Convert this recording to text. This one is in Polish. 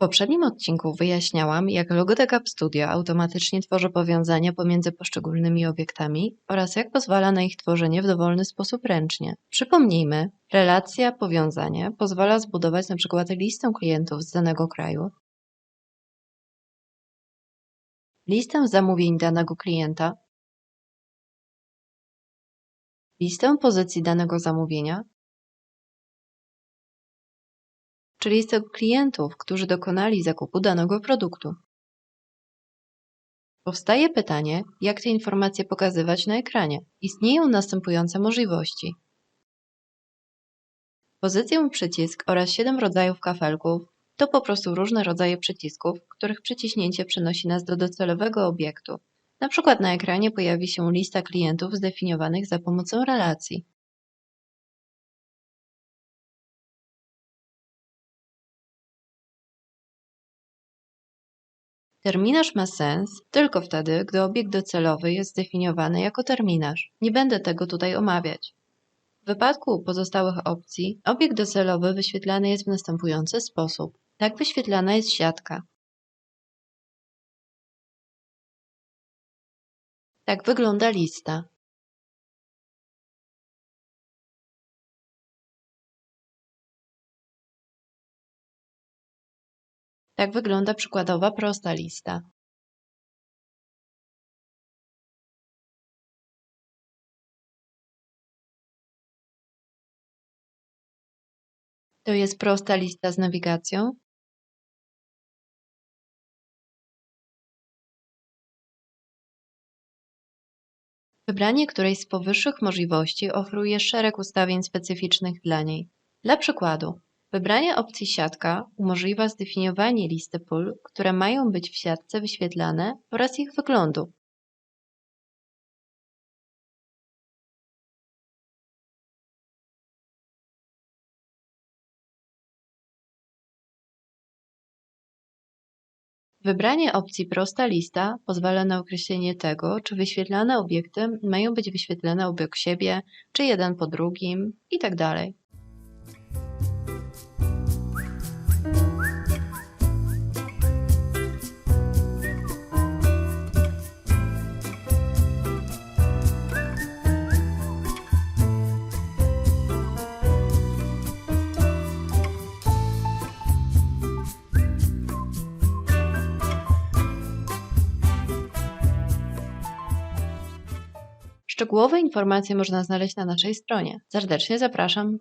poprzednim odcinku wyjaśniałam, jak Logotek App Studio automatycznie tworzy powiązania pomiędzy poszczególnymi obiektami oraz jak pozwala na ich tworzenie w dowolny sposób ręcznie. Przypomnijmy, relacja powiązanie pozwala zbudować np. listę klientów z danego kraju, listę zamówień danego klienta, listę pozycji danego zamówienia, czy listę klientów, którzy dokonali zakupu danego produktu. Powstaje pytanie, jak te informacje pokazywać na ekranie. Istnieją następujące możliwości. Pozycję przycisk oraz 7 rodzajów kafelków to po prostu różne rodzaje przycisków, których przyciśnięcie przenosi nas do docelowego obiektu. Na przykład na ekranie pojawi się lista klientów zdefiniowanych za pomocą relacji. Terminarz ma sens tylko wtedy, gdy obiekt docelowy jest zdefiniowany jako terminarz. Nie będę tego tutaj omawiać. W wypadku pozostałych opcji, obiekt docelowy wyświetlany jest w następujący sposób. Tak wyświetlana jest siatka. Tak wygląda lista. Tak wygląda przykładowa prosta lista. To jest prosta lista z nawigacją. Wybranie którejś z powyższych możliwości oferuje szereg ustawień specyficznych dla niej. Dla przykładu, wybranie opcji siatka umożliwia zdefiniowanie listy pól, które mają być w siatce wyświetlane oraz ich wyglądu. Wybranie opcji Prosta lista pozwala na określenie tego, czy wyświetlane obiekty mają być wyświetlane obok siebie, czy jeden po drugim itd. Szczegółowe informacje można znaleźć na naszej stronie. Serdecznie zapraszam.